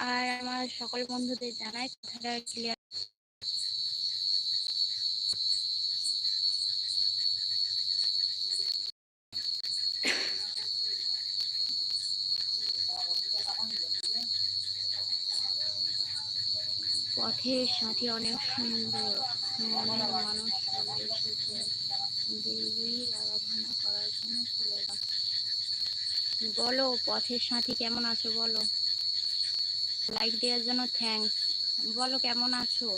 আর আমার সকল বন্ধুদের জানাই কথাটা ক্লিয়ার পথের সাথে অনেক সুন্দর। মনের মানুষ দেবীর আরাধনা করার জন্য চলে বলো, পথের সাথী কেমন আছো বলো? লাইক দেওয়ার জন্য থ্যাঙ্কস বলো, কেমন আছো?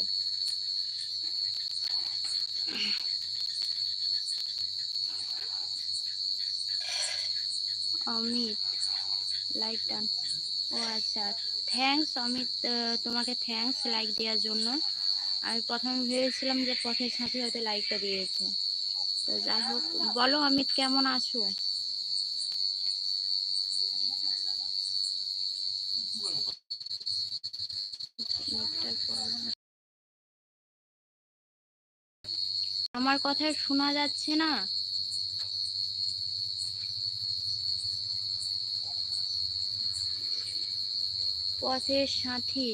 অমিত লাইক ডান ও আচ্ছা থ্যাঙ্কস অমিত তোমাকে থ্যাঙ্কস লাইক দেওয়ার জন্য। আমি প্রথমে ভেবেছিলাম যে পথের সাথে হয়তো লাইকটা দিয়েছে। তো যাই হোক, বলো অমিত, কেমন আছো? আমার কথা শোনা যাচ্ছে না। পথের সাথী।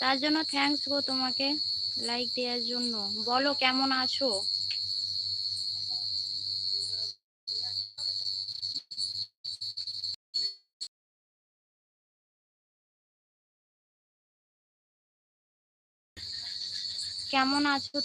তার জন্য থ্যাঙ্কস গো তোমাকে লাইক দেওয়ার জন্য। বলো কেমন আছো? কেমন আছো